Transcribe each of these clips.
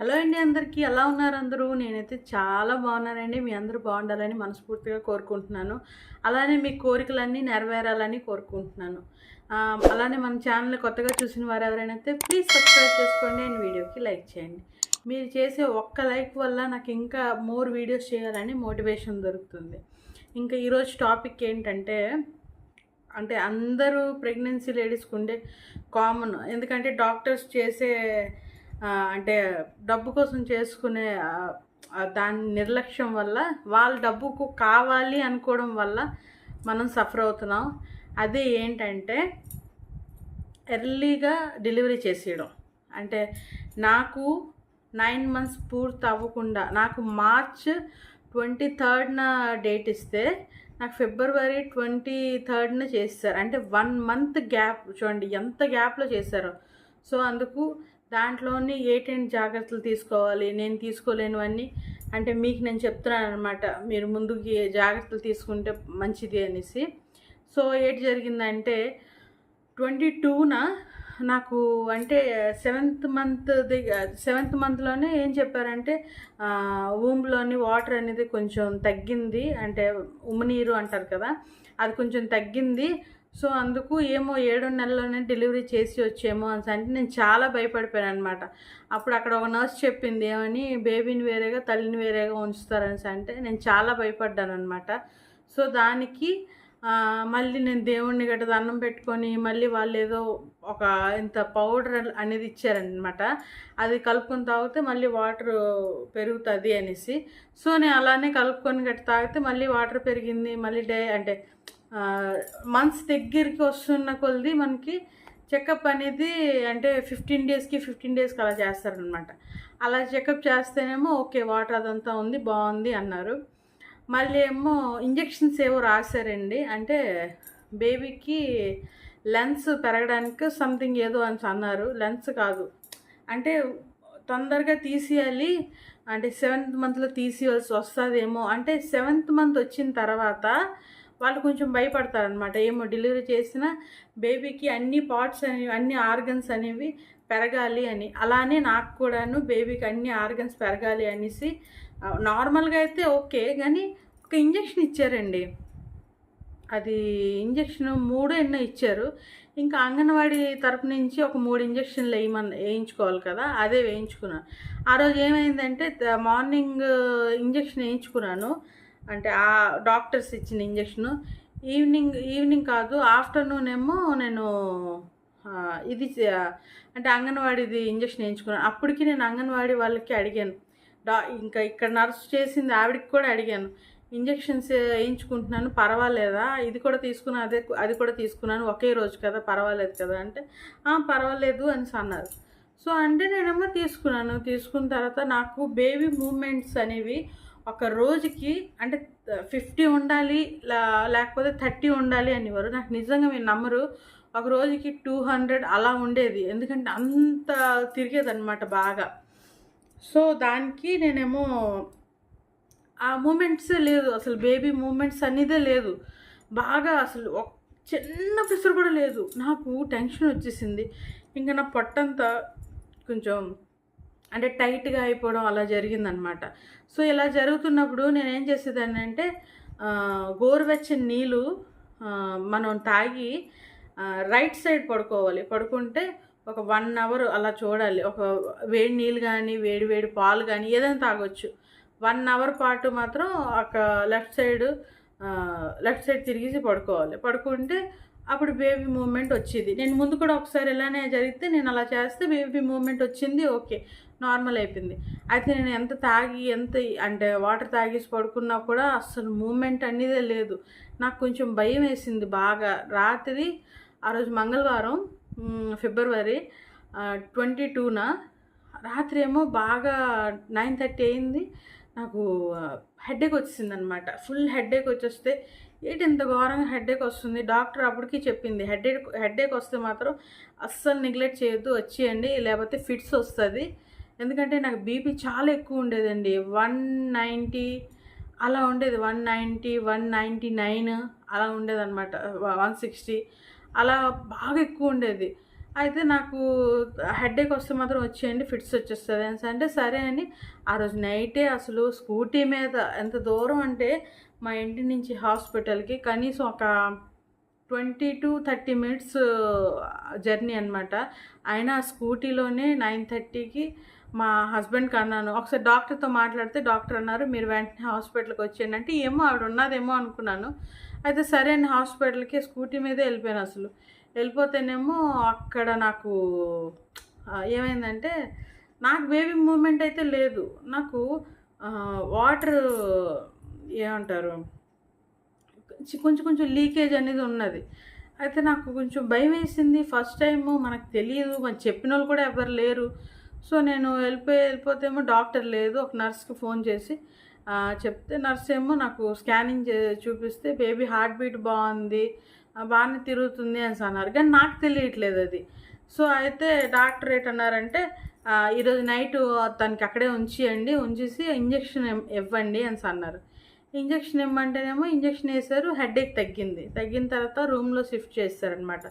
Hello అండి అందరికీ ఎలా ఉన్నారు అందరూ? నేనైతే చాలా బాగున్నానండి. మీ అందరూ బాగుండాలని మనస్ఫూర్తిగా కోరుకుంటున్నాను. అలానే మీ కోరికలన్నీ నెరవేరాలని కోరుకుంటున్నాను. అలానే మన ఛానల్ కొత్తగా చూసిన వారు ఎవరైనా అయితే ప్లీజ్ సబ్స్క్రైబ్ చేసుకోండి అండ్ వీడియోకి లైక్ చేయండి. మీరు చేసే ఒక్క లైక్ వల్ల నాకు ఇంకా మోర్ వీడియోస్ చేయాలని మోటివేషన్ దొరుకుతుంది. ఇంకా ఈరోజు టాపిక్ ఏంటంటే అంటే అందరూ ప్రెగ్నెన్సీ లేడీస్కి ఉండే కామన్. ఎందుకంటే డాక్టర్స్ చేసే అంటే డబ్బు కోసం చేసుకునే దాని నిర్లక్ష్యం వల్ల వాళ్ళ డబ్బుకు కావాలి అనుకోవడం వల్ల మనం సఫర్ అవుతున్నాం. అదే ఏంటంటే ఎర్లీగా డెలివరీ చేసేయడం. అంటే నాకు నైన్ మంత్స్ పూర్తి అవ్వకుండా నాకు మార్చ్ ట్వంటీ థర్డ్న డేట్ ఇస్తే నాకు ఫిబ్రవరి ట్వంటీ థర్డ్న చేస్తారు. అంటే వన్ మంత్ గ్యాప్ చూడండి ఎంత గ్యాప్లో చేశారో. సో అందుకు దాంట్లోని ఏటేంటి జాగ్రత్తలు తీసుకోవాలి నేను తీసుకోలేనివన్నీ. అంటే మీకు నేను చెప్తున్నాను అనమాట మీరు ముందుకి జాగ్రత్తలు తీసుకుంటే మంచిది అనేసి. సో ఏంటి జరిగిందంటే ట్వంటీ టూన నాకు అంటే సెవెంత్ మంత్ సెవెంత్ మంత్లోనే ఏం చెప్పారంటే ఊమ్లోని వాటర్ అనేది కొంచెం తగ్గింది అంటే ఉమ్మనీరు అంటారు కదా అది కొంచెం తగ్గింది సో అందుకు ఏమో ఏడు నెలలోనే డెలివరీ చేసి వచ్చేమో అని అంటే నేను చాలా భయపడిపోయాను అనమాట అప్పుడు అక్కడ ఒక నర్స్ చెప్పింది ఏమని బేబీని వేరేగా తల్లిని వేరేగా ఉంచుతారని అంటే నేను చాలా భయపడ్డాను అనమాట సో దానికి మళ్ళీ నేను దేవుణ్ణి గట్ట దండం పెట్టుకొని మళ్ళీ వాళ్ళు ఏదో ఒక ఇంత పౌడర్ అనేది ఇచ్చారనమాట అది కలుపుకొని తాగితే మళ్ళీ వాటర్ పెరుగుతుంది అనేసి. సో నేను అలానే కలుపుకొని గట్ట తాగితే మళ్ళీ వాటర్ పెరిగింది. మళ్ళీ డే అంటే మంత్స్ దగ్గరికి వస్తున్న కొలది మనకి చెకప్ అనేది అంటే ఫిఫ్టీన్ డేస్కి ఫిఫ్టీన్ డేస్కి అలా చేస్తారనమాట అలా చెకప్ చేస్తేనేమో ఓకే వాటర్ అదంతా ఉంది బాగుంది అన్నారు. మళ్ళీ ఏమో ఇంజెక్షన్స్ ఏవో రాశారండి. అంటే బేబీకి లెన్స్ పెరగడానికి సంథింగ్ ఏదో అని అన్నారు. లెన్స్ కాదు. అంటే తొందరగా తీసేయాలి. అంటే సెవెంత్ మంత్లో తీసేయాల్సి వస్తుందేమో. అంటే సెవెంత్ మంత్ వచ్చిన తర్వాత వాళ్ళు కొంచెం భయపడతారనమాట ఏమో డెలివరీ చేసిన బేబీకి అన్ని పార్ట్స్ అనేవి అన్ని ఆర్గన్స్ అనేవి పెరగాలి అని. అలానే నాకు కూడాను బేబీకి అన్ని ఆర్గన్స్ పెరగాలి అనేసి నార్మల్గా అయితే ఓకే కానీ ఒక ఇంజెక్షన్ ఇచ్చారండి. అది ఇంజెక్షన్ మూడు ఎన్నో ఇచ్చారు. ఇంకా అంగన్వాడీ తరపు నుంచి ఒక మూడు ఇంజక్షన్లు వేయమని వేయించుకోవాలి కదా అదే వేయించుకున్నాను. ఆ రోజు ఏమైందంటే మార్నింగ్ ఇంజెక్షన్ వేయించుకున్నాను. అంటే ఆ డాక్టర్స్ ఇచ్చిన ఇంజెక్షన్. ఈవినింగ్ ఈవినింగ్ కాదు ఆఫ్టర్నూన్ ఏమో నేను ఇది అంటే అంగన్వాడీది ఇంజెక్షన్ వేయించుకున్నాను. అప్పటికి నేను అంగన్వాడీ వాళ్ళకి అడిగాను. డా ఇంకా ఇక్కడ నర్స్ చేసింది ఆవిడకి కూడా అడిగాను. ఇంజెక్షన్స్ వేయించుకుంటున్నాను పర్వాలేదా? ఇది కూడా తీసుకున్నాను అదే అది కూడా తీసుకున్నాను ఒకే రోజు కదా పర్వాలేదు కదా అంటే పర్వాలేదు అని అన్నారు. సో అంటే నేనేమో తీసుకున్నాను. తీసుకున్న తర్వాత నాకు బేబీ మూమెంట్స్ అనేవి ఒక రోజుకి అంటే ఫిఫ్టీ ఉండాలి లా- లేకపోతే థర్టీ ఉండాలి అనేవారు. నాకు నిజంగా మీరు నమ్మరు. ఒక రోజుకి టూ హండ్రెడ్ అలా ఉండేది. ఎందుకంటే అంత తిరిగేదన్నమాట బాగా. సో దానికి నేనేమో ఆ మూమెంట్స్ లేదు. అసలు బేబీ మూమెంట్స్ అనేదే లేదు. బాగా అసలు ఒక చిన్న ప్రెషర్ కూడా లేదు. నాకు టెన్షన్ వచ్చేసింది. ఇంకా నా పొట్టంతా కొంచెం అంటే టైట్గా అయిపోవడం అలా జరిగిందనమాట. సో ఇలా జరుగుతున్నప్పుడు నేను ఏం చేసేదాన్ని అంటే గోరువెచ్చని నీళ్ళు మనం తాగి రైట్ సైడ్ పడుకోవాలి. పడుకుంటే ఒక వన్ అవర్ అలా చూడాలి. ఒక వేడి నీళ్ళు కానీ వేడి వేడి పాలు కానీ ఏదైనా తాగొచ్చు. వన్ అవర్ పాటు మాత్రం ఒక లెఫ్ట్ సైడ్ లెఫ్ట్ సైడ్ తిరిగేసి పడుకోవాలి. పడుకుంటే అప్పుడు బేబీ మూమెంట్ వచ్చేది. నేను ముందు కూడా ఒకసారి ఇలానే జరిగితే నేను అలా చేస్తే బేబీ మూమెంట్ వచ్చింది. ఓకే. నార్మల్ అయిపోయింది. అయితే నేను ఎంత తాగి ఎంత అంటే వాటర్ తాగేసి పడుకున్నా కూడా అసలు మూమెంట్ అనేదే లేదు. నాకు కొంచెం భయం వేసింది బాగా. రాత్రి ఆ రోజు మంగళవారం ఫిబ్రవరి ట్వంటీ టూన రాత్రి ఏమో బాగా నైన్ థర్టీ అయింది. నాకు హెడేక్ వచ్చింది అనమాట ఫుల్ హెడేక్ వచ్చేస్తే ఏంటి ఇంత ఘోరంగా హెడేక్ వస్తుంది? డాక్టర్ అప్పటికి చెప్పింది. హెడేక్ హెడేక్ వస్తే మాత్రం అస్సలు నెగ్లెక్ట్ చేయొద్దు వచ్చేయండి. లేకపోతే ఫిట్స్ వస్తుంది. ఎందుకంటే నాకు బీపీ చాలా ఎక్కువ ఉండేదండి. వన్ నైంటీ అలా ఉండేది. One ninety one ninety nine అలా ఉండేదన్నమాట. వన్ సిక్స్టీ అలా బాగా ఎక్కువ ఉండేది. అయితే నాకు హెడేక్ వస్తే మాత్రం వచ్చేయండి ఫిట్స్ వచ్చేస్తుంది అని. అంటే సరే అని ఆ రోజు నైటే అసలు స్కూటీ మీద ఎంత దూరం అంటే మా ఇంటి నుంచి హాస్పిటల్కి కనీసం ఒక twenty to thirty minutes journey అనమాట అయినా స్కూటీలోనే నైన్ థర్టీకి మా హస్బెండ్కి అన్నాను. ఒకసారి డాక్టర్తో మాట్లాడితే డాక్టర్ అన్నారు మీరు వెంటనే హాస్పిటల్కి వచ్చేయండి. అంటే ఏమో ఆవిడ ఉన్నదేమో అనుకున్నాను. అయితే సరే అని హాస్పిటల్కి స్కూటీ మీదే వెళ్ళిపోయాను అసలు. వెళ్ళిపోతేనేమో అక్కడ నాకు ఏమైందంటే నాకు బేబీ మూమెంట్ అయితే లేదు. నాకు వాటర్ ఏమంటారు కొంచెం కొంచెం లీకేజ్ అనేది ఉన్నది. అయితే నాకు కొంచెం భయం వేసింది. ఫస్ట్ టైం మనకు తెలియదు మన చెప్పిన వాళ్ళు కూడా ఎవరు లేరు. సో నేను వెళ్ళిపోయి వెళ్ళిపోతేమో డాక్టర్ లేదు ఒక నర్స్కి ఫోన్ చేసి చెప్తే నర్స్ ఏమో నాకు స్కానింగ్ చే చూపిస్తే బేబీ హార్ట్ బీట్ బాగుంది బాగానే తిరుగుతుంది అని అన్నారు. కానీ నాకు తెలియట్లేదు అది. సో అయితే డాక్టర్ ఏంటన్నారంటే ఈరోజు నైట్ తనకి అక్కడే ఉంచేయండి ఉంచేసి ఇంజెక్షన్ ఇవ్వండి అని అన్నారు. ఇంజెక్షన్ ఇమ్మంటేనేమో ఇంజెక్షన్ వేశారు హెడేక్ తగ్గింది. తగ్గిన తర్వాత రూమ్లో షిఫ్ట్ చేస్తారనమాట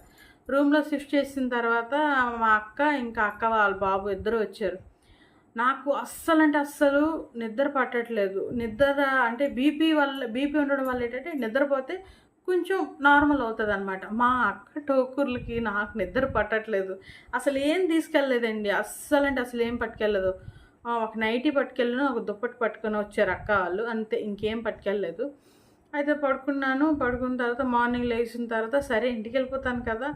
రూమ్లో షిఫ్ట్ చేసిన తర్వాత మా అక్క ఇంకా అక్క వాళ్ళ బాబు ఇద్దరు వచ్చారు. నాకు అస్సలు అంటే అస్సలు నిద్ర పట్టట్లేదు. నిద్ర అంటే బీపీ వల్ల బీపీ ఉండడం వల్ల ఏంటంటే నిద్రపోతే కొంచెం నార్మల్ అవుతుంది అనమాట మా అక్క టోకూర్లకి నాకు నిద్ర పట్టట్లేదు. అసలు ఏం తీసుకెళ్ళలేదండి. అస్సలు అంటే అసలు ఏం పట్టుకెళ్ళలేదు ఒక నైటీ పట్టుకెళ్ళను ఒక దుప్పటి పట్టుకొని వచ్చారు అక్క వాళ్ళు. అంతే ఇంకేం పట్టుకెళ్ళలేదు. అయితే పడుకున్నాను. పడుకున్న తర్వాత మార్నింగ్ లేచిన తర్వాత సరే ఇంటికి వెళ్ళిపోతాను కదా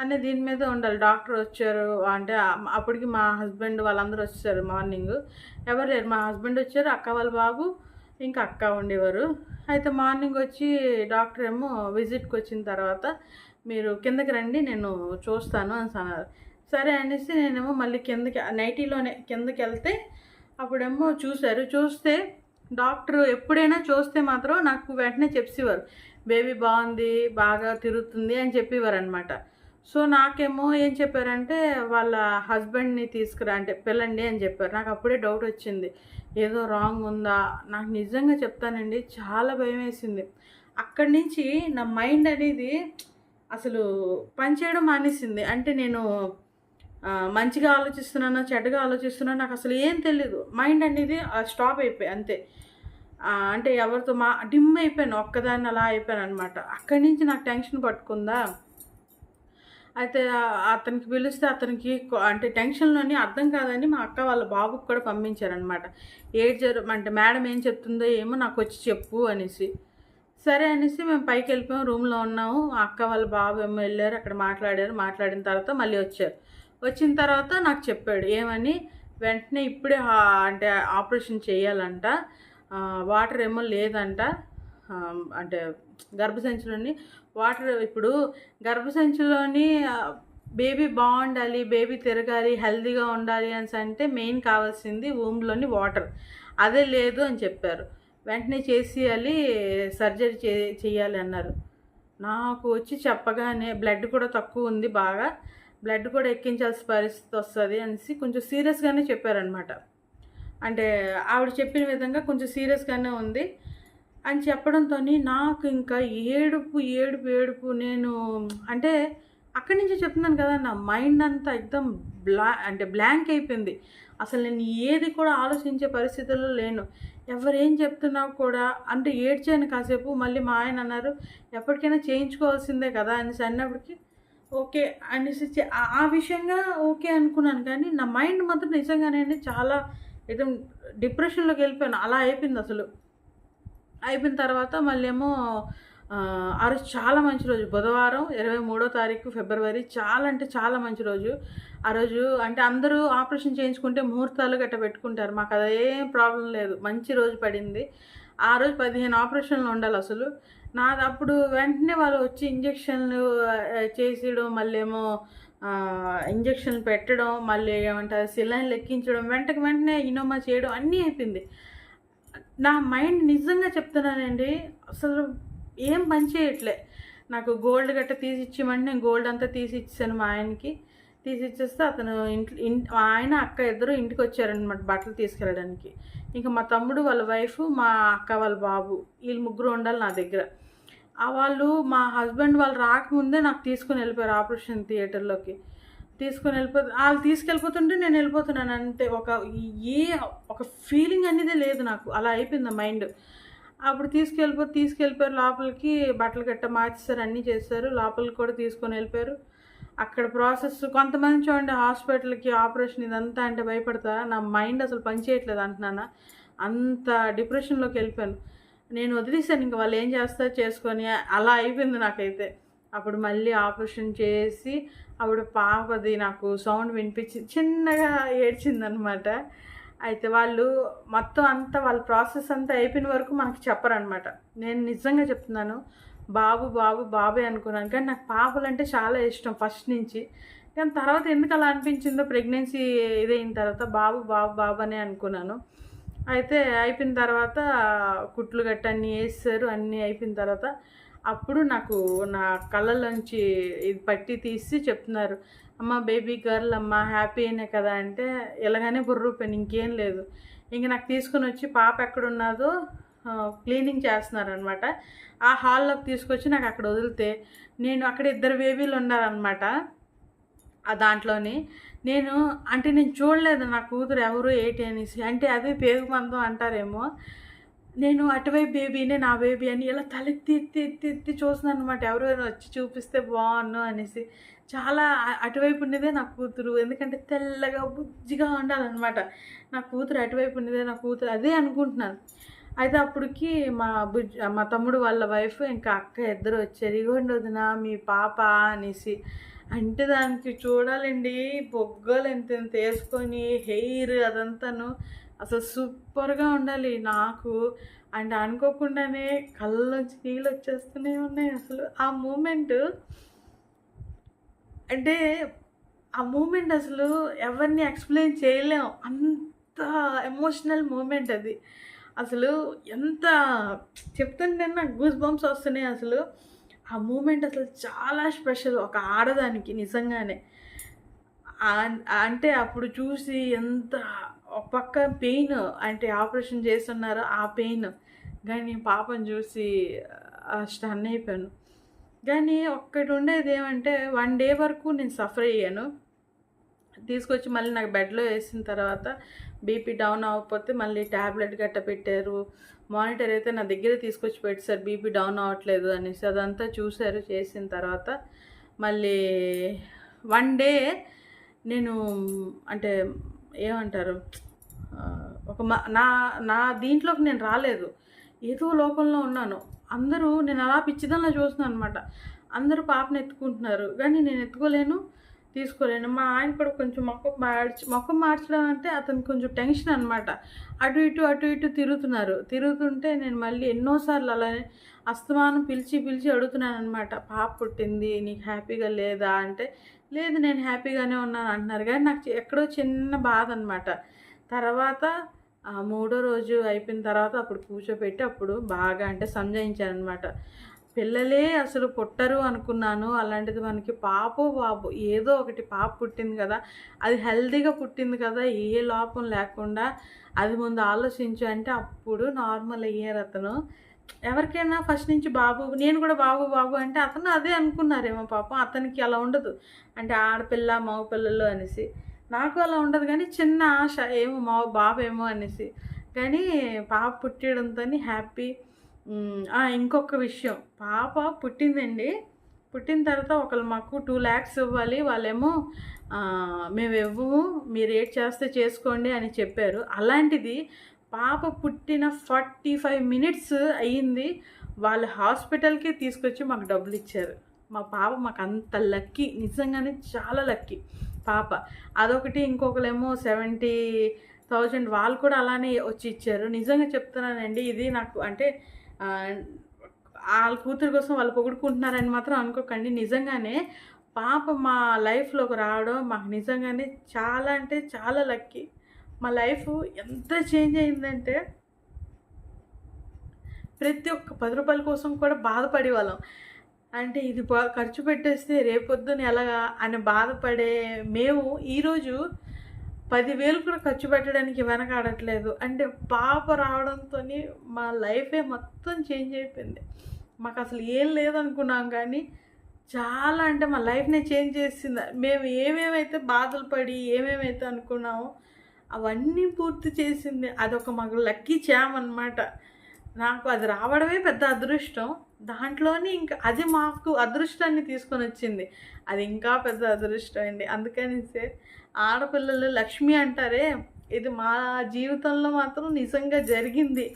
అనే దీని మీద ఉండాలి. డాక్టర్ వచ్చారు అంటే అప్పటికి మా హస్బెండ్ వాళ్ళందరూ వచ్చారు మార్నింగ్. ఎవరు లేరు. మా హస్బెండ్ వచ్చారు అక్క వాళ్ళ బాబు ఇంకా అక్క ఉండేవారు. అయితే మార్నింగ్ వచ్చి డాక్టర్ ఏమో విజిట్కి వచ్చిన తర్వాత మీరు కిందకి రండి నేను చూస్తాను అని అన్నారు సరే అనేసి నేనేమో మళ్ళీ కిందకి నైటీలోనే కిందకి వెళ్తే అప్పుడేమో చూశారు. చూస్తే డాక్టర్ ఎప్పుడైనా చూస్తే మాత్రం నాకు వెంటనే చెప్పేవారు బేబీ బాగుంది బాగా తిరుగుతుంది అని చెప్పేవారు అనమాట సో నాకేమో ఏం చెప్పారంటే వాళ్ళ హస్బెండ్ని తీసుకురా అంటే పిల్లండి అని చెప్పారు. నాకు అప్పుడే డౌట్ వచ్చింది. ఏదో రాంగ్ ఉందా? నాకు నిజంగా చెప్తానండి చాలా భయం వేసింది. అక్కడి నుంచి నా మైండ్ అనేది అసలు పనిచేయడం మానేసింది. అంటే నేను మంచిగా ఆలోచిస్తున్నాను చెడ్డగా ఆలోచిస్తున్నా నాకు అసలు ఏం తెలియదు మైండ్ అనేది స్టాప్ అయిపోయి అంతే. అంటే ఎవరితో మా డిమ్ అయిపోయాను ఒక్కదాన్ని అలా అయిపోయాను అనమాట అక్కడి నుంచి నాకు టెన్షన్ పట్టుకుందా? అయితే అతనికి పిలిస్తే అతనికి అంటే టెన్షన్లోని అర్థం కాదని మా అక్క వాళ్ళ బాబుకి కూడా పంపించారనమాట ఏడ్ జరు అంటే మేడం ఏం చెప్తుందో ఏమో నాకు వచ్చి చెప్పు అనేసి. సరే అనేసి మేము పైకి వెళ్ళిపోయాం రూమ్లో ఉన్నాము. అక్క వాళ్ళ బాబు ఏమో వెళ్ళారు అక్కడ మాట్లాడారు. మాట్లాడిన తర్వాత మళ్ళీ వచ్చారు. వచ్చిన తర్వాత నాకు చెప్పాడు ఏమని? వెంటనే ఇప్పుడే అంటే ఆపరేషన్ చేయాలంట వాటర్ ఏమో లేదంట అంటే గర్భసంచిలోని వాటర్ ఇప్పుడు గర్భసంచిలోని బేబీ బాగుండాలి బేబీ తిరగాలి హెల్దీగా ఉండాలి అని అంటే మెయిన్ కావాల్సింది ఊమ్లోని వాటర్ అదే లేదు అని చెప్పారు. వెంటనే చేసేయాలి సర్జరీ చే చేయాలి అన్నారు. నాకు వచ్చి చెప్పగానే బ్లడ్ కూడా తక్కువ ఉంది బాగా బ్లడ్ కూడా ఎక్కించాల్సిన పరిస్థితి వస్తుంది అనేసి కొంచెం సీరియస్గానే చెప్పారనమాట అంటే ఆవిడ చెప్పిన విధంగా కొంచెం సీరియస్గానే ఉంది. అని చెప్పడంతో నాకు ఇంకా ఏడుపు ఏడుపు ఏడుపు. నేను అంటే అక్కడి నుంచి చెప్తున్నాను కదా నా మైండ్ అంతా ఎక్దమ్ బ్లా అంటే బ్లాంక్ అయిపోయింది. అసలు నేను ఏది కూడా ఆలోచించే పరిస్థితుల్లో లేను. ఎవరేం చెప్తున్నా కూడా అంటే ఏడ్చాను కాసేపు మళ్ళీ మా ఆయన అన్నారు ఎప్పటికైనా చేయించుకోవాల్సిందే కదా అనేసి అన్నప్పటికీ ఓకే అనేసి ఆ- విషయంగా ఓకే అనుకున్నాను. కానీ నా మైండ్ మాత్రం నిజంగానే చాలా ఏదో డిప్రెషన్లోకి వెళ్ళిపోయాను. అలా అయిపోయింది అసలు. అయిపోయిన తర్వాత మళ్ళీ ఏమో ఆ రోజు చాలా మంచి రోజు. బుధవారం ఇరవై మూడో తారీఖు ఫిబ్రవరి చాలా అంటే చాలా మంచి రోజు. ఆ రోజు అంటే అందరూ ఆపరేషన్ చేయించుకుంటే ముహూర్తాలు గట్ట పెట్టుకుంటారు. మాకు అది ఏం ప్రాబ్లం లేదు. మంచి రోజు పడింది. ఆ రోజు పదిహేను ఆపరేషన్లు ఉండాలి అసలు. నాది అప్పుడు వెంటనే వాళ్ళు వచ్చి ఇంజక్షన్లు చేసేయడం మళ్ళీ ఏమో ఇంజక్షన్లు పెట్టడం మళ్ళీ ఏమంటారు సిలైన్లు ఎక్కించడం వెంటకి వెంటనే ఇనోమా చేయడం అన్నీ అయిపోయింది. నా మైండ్ నిజంగా చెప్తున్నానండి అసలు ఏం పని చేయట్లే. నాకు గోల్డ్ గట్ట తీసి ఇచ్చేయమంటే నేను గోల్డ్ అంతా తీసి ఇచ్చాను మా ఆయనకి. తీసి ఇచ్చేస్తే అతను ఇంట్లో ఆయన అక్క ఇద్దరు ఇంటికి వచ్చారనమాట బట్టలు తీసుకెళ్ళడానికి. ఇంకా మా తమ్ముడు వాళ్ళ వైఫ్ మా అక్క వాళ్ళ బాబు వీళ్ళు ముగ్గురు ఉండాలి నా దగ్గర. వాళ్ళు మా హస్బెండ్ వాళ్ళు రాకముందే నాకు తీసుకుని వెళ్ళిపోయారు ఆపరేషన్ థియేటర్లోకి. తీసుకొని వెళ్ళిపోతు వాళ్ళు తీసుకెళ్ళిపోతుంటే నేను వెళ్ళిపోతున్నాను. అంతే ఒక ఏ ఒక ఫీలింగ్ అనేది లేదు నాకు. అలా అయిపోయింది మైండ్. అప్పుడు తీసుకెళ్ళిపో తీసుకెళ్ళిపోయారు లోపలికి బట్టలు గట్ట మార్చేసారు అన్నీ చేశారు. లోపలికి కూడా తీసుకొని వెళ్ళిపోయారు. అక్కడ ప్రాసెస్ కొంతమంది చూడండి హాస్పిటల్కి ఆపరేషన్ ఇదంతా అంటే భయపడతారా? నా మైండ్ అసలు పనిచేయట్లేదు అంటున్నానా? అంత డిప్రెషన్లోకి వెళ్ళిపోయాను. నేను వదిలేసాను ఇంకా వాళ్ళు ఏం చేస్తారో చేసుకొని. అలా అయిపోయింది నాకైతే. అప్పుడు మళ్ళీ ఆపరేషన్ చేసి అప్పుడు పాపది నాకు సౌండ్ వినిపించి చిన్నగా ఏడ్చిందనమాట. అయితే వాళ్ళు మొత్తం అంతా వాళ్ళ ప్రాసెస్ అంతా అయిపోయిన వరకు మనకు చెప్పరనమాట. నేను నిజంగా చెప్తున్నాను. బాబు బాబు బాబే అనుకున్నాను. కానీ నాకు పాపలు అంటే చాలా ఇష్టం ఫస్ట్ నుంచి. కానీ తర్వాత ఎందుకు అలా అనిపించిందో ప్రెగ్నెన్సీ ఇదైన తర్వాత బాబు బాబు బాబు అనే అనుకున్నాను. అయితే అయిపోయిన తర్వాత కుట్లు గట్ట అన్నీ వేస్తారు అన్నీ అయిపోయిన తర్వాత అప్పుడు నాకు నా కళ్ళలోంచి ఇది పట్టి తీసి చెప్తున్నారు. అమ్మ బేబీ గర్ల్ అమ్మ హ్యాపీ కదా అంటే ఎలాగానే బుర్రూపాను ఇంకేం లేదు. ఇంక నాకు తీసుకుని వచ్చి పాప ఎక్కడున్నదో క్లీనింగ్ చేస్తున్నారనమాట. ఆ హాల్లోకి తీసుకొచ్చి నాకు అక్కడ వదిలితే నేను అక్కడ ఇద్దరు బేబీలు ఉన్నారనమాట. ఆ దాంట్లోని నేను అంటే నేను చూడలేదు నా కూతురు ఎవరు ఏంటి అనేసి. అంటే అదే పేగు మందం అంటారేమో. నేను అటువైపు బేబీనే నా బేబీ అని ఇలా తలెత్తి ఎత్తి ఎత్తి ఎత్తి చూస్తున్నాను అనమాట ఎవరైనా వచ్చి చూపిస్తే బాగున్ను అనేసి. చాలా అటువైపు ఉన్నదే నా కూతురు. ఎందుకంటే తెల్లగా బుజ్జిగా ఉండాలన్నమాట. నా కూతురు అటువైపు ఉన్నదే నా కూతురు అదే అనుకుంటున్నాను. అయితే అప్పటికి మా బుజ్ మా తమ్ముడు వాళ్ళ వైఫ్ ఇంకా అక్క ఇద్దరు వచ్చారు. ఇగోండి వదిన మీ పాప అనేసి. అంటే దానికి చూడాలండి బొగ్గలు ఎంత ఎంత వేసుకొని హెయిర్ అదంతాను అసలు సూపర్గా ఉండాలి నాకు. అండ్ అనుకోకుండానే కళ్ళలోంచి నీళ్ళు వచ్చేస్తూనే ఉన్నాయి అసలు. ఆ మూమెంట్ అంటే ఆ మూమెంట్ అసలు ఎవరిని ఎక్స్ప్లెయిన్ చేయలేం. అంత ఎమోషనల్ మూమెంట్ అది. అసలు ఎంత చెప్తుంటే నాకు గూస్ బంప్స్ వస్తున్నాయి అసలు. ఆ మూమెంట్ అసలు చాలా స్పెషల్ ఒక ఆడదానికి నిజంగానే. అంటే అప్పుడు చూసి ఎంత పక్క పెయిన్ అంటే ఆపరేషన్ చేస్తున్నారు ఆ పెయిన్ కానీ పాపను చూసి స్టన్ అయిపోయాను. కానీ ఒక్కటి ఉండేది ఏమంటే వన్ డే వరకు నేను సఫర్ అయ్యాను. తీసుకొచ్చి మళ్ళీ నాకు బెడ్లో వేసిన తర్వాత బీపీ డౌన్ అవ్వకపోతే మళ్ళీ ట్యాబ్లెట్ గట్ట పెట్టారు. మానిటర్ అయితే నా దగ్గర తీసుకొచ్చి పెట్టారు బీపీ డౌన్ అవ్వట్లేదు అనేసి. అదంతా చూశారు చేసిన తర్వాత మళ్ళీ వన్ డే నేను అంటే ఏమంటారు ఒక నా నా దీంట్లోకి నేను రాలేదు. ఏదో లోకంలో ఉన్నాను. అందరూ నేను అలా పిచ్చిదల్లా చూస్తున్నాను అనమాట అందరూ పాపను ఎత్తుకుంటున్నారు. కానీ నేను ఎత్తుకోలేను. తీసుకోలేను. మా ఆయన కూడా కొంచెం మొక్క మార్చి మొక్క మార్చడం అంటే అతను కొంచెం టెన్షన్ అనమాట అటు ఇటు అటు ఇటు తిరుగుతున్నారు. తిరుగుతుంటే నేను మళ్ళీ ఎన్నోసార్లు అలానే అస్తమానం పిలిచి పిలిచి అడుగుతున్నాను అనమాట పాప పుట్టింది నీకు హ్యాపీగా లేదా? అంటే లేదు నేను హ్యాపీగానే ఉన్నాను అంటున్నారు. కానీ నాకు ఎక్కడో చిన్న బాధ అనమాట తర్వాత మూడో రోజు అయిపోయిన తర్వాత అప్పుడు కూర్చోపెట్టి అప్పుడు బాగా అంటే సంజయించాను అనమాట పిల్లలే అసలు పుట్టరు అనుకున్నాను. అలాంటిది మనకి పాపో బాబు ఏదో ఒకటి పాప పుట్టింది కదా అది హెల్దీగా పుట్టింది కదా ఏ లోపం లేకుండా అది ముందు ఆలోచించు అంటే అప్పుడు నార్మల్ అయ్యారు అతను. ఎవరికైనా ఫస్ట్ నుంచి బాబు నేను కూడా బాబు బాబు అంటే అతను అదే అనుకున్నారేమో పాపం అతనికి అలా ఉండదు. అంటే ఆడపిల్ల మగపిల్లలు అనేసి. నాకు అలా ఉండదు కానీ చిన్న ఆశ ఏమో మా బాబు ఏమో అనేసి. కానీ పాప పుట్టడంతో హ్యాపీ. ఇంకొక విషయం. పాప పుట్టిందండి. పుట్టిన తర్వాత ఒకళ్ళు మాకు టూ ల్యాక్స్ ఇవ్వాలి. వాళ్ళేమో మేము ఇవ్వము మీరు ఏడ్ చేస్తే చేసుకోండి అని చెప్పారు. అలాంటిది పాప పుట్టిన ఫార్టీ ఫైవ్ మినిట్స్ అయ్యింది. వాళ్ళు హాస్పిటల్కి తీసుకొచ్చి మాకు డబ్బులు ఇచ్చారు. మా పాప మాకు అంత లక్కీ. నిజంగానే చాలా లక్కీ పాప. అదొకటి ఇంకొకలేమో సెవెంటీ థౌజండ్ వాళ్ళు కూడా అలానే వచ్చి ఇచ్చారు. నిజంగా చెప్తున్నానండి ఇది నాకు అంటే వాళ్ళ కూతురు కోసం వాళ్ళు పొగుడుకుంటున్నారని మాత్రం అనుకోకండి. నిజంగానే పాప మా లైఫ్లోకి రావడం మాకు నిజంగానే చాలా అంటే చాలా లక్కీ. మా లైఫ్ ఎంత చేంజ్ అయిందంటే ప్రతి ఒక్క పది రూపాయల కోసం కూడా బాధపడే వాళ్ళం అంటే ఇది ఖర్చు పెట్టేస్తే రేపొద్దున ఎలాగా అని బాధపడే మేము ఈరోజు పదివేలు కూడా ఖర్చు పెట్టడానికి వెనకాడట్లేదు. అంటే పాప రావడంతో మా లైఫే మొత్తం చేంజ్ అయిపోయింది. మాకు అసలు ఏం లేదనుకున్నాం కానీ చాలా అంటే మా లైఫ్నే చేంజ్ చేసింది. మేము ఏమేమైతే బాధలు పడి ఏమేమైతే అనుకున్నామో అవన్నీ పూర్తి చేసింది. అదొక మాకు లక్కీ చామ్ అనమాట నాకు అది రావడమే పెద్ద అదృష్టం. దాంట్లోనే ఇంకా అది మాకు అదృష్టాన్ని తీసుకొని వచ్చింది. అది ఇంకా పెద్ద అదృష్టం అండి. అందుకని ఆడపిల్లలు లక్ష్మి అంటారే ఇది మా జీవితంలో మాత్రం నిజంగా జరిగింది.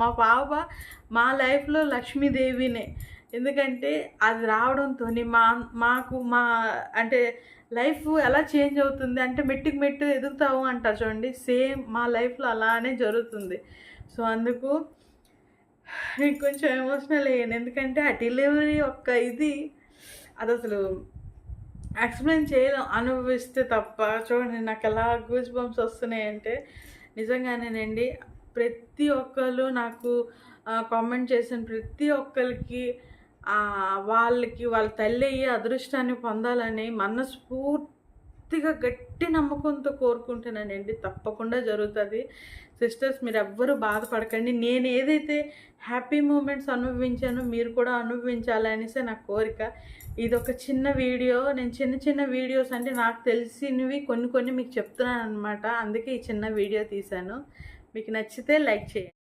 మా పాప మా లైఫ్లో లక్ష్మీదేవినే. ఎందుకంటే అది రావడంతో మా మాకు మా అంటే లైఫ్ ఎలా చేంజ్ అవుతుంది అంటే మెట్టుకు మెట్టు ఎదుగుతావు అంటారు చూడండి. సేమ్ మా లైఫ్లో అలానే జరుగుతుంది. సో అందుకు కొంచెం ఎమోషనల్ అయ్యాను. ఎందుకంటే ఆ డెలివరీ ఒక్క ఇది అది అసలు ఎక్స్ప్లెయిన్ చేయలేం. అనుభవిస్తే తప్ప. చూడండి నాకు ఎలా గూస్ బంప్స్ వస్తున్నాయంటే నిజంగానేనండి ప్రతి ఒక్కరు నాకు కామెంట్ చేసిన ప్రతి ఒక్కరికి వాళ్ళకి వాళ్ళ తల్లి అయ్యే అదృష్టాన్ని పొందాలని మనస్ఫూర్తి పూర్తిగా గట్టి నమ్మకంతో కోరుకుంటున్నానండి తప్పకుండా జరుగుతుంది. సిస్టర్స్ మీరు ఎవ్వరూ బాధపడకండి. నేను ఏదైతే హ్యాపీ మూమెంట్స్ అనుభవించానో మీరు కూడా అనుభవించాలనేసే నా కోరిక. ఇది ఒక చిన్న వీడియో. నేను చిన్న చిన్న వీడియోస్ అంటే నాకు తెలిసినవి కొన్ని కొన్ని మీకు చెప్తున్నాను అనమాట అందుకే ఈ చిన్న వీడియో తీశాను. మీకు నచ్చితే లైక్ చేయండి.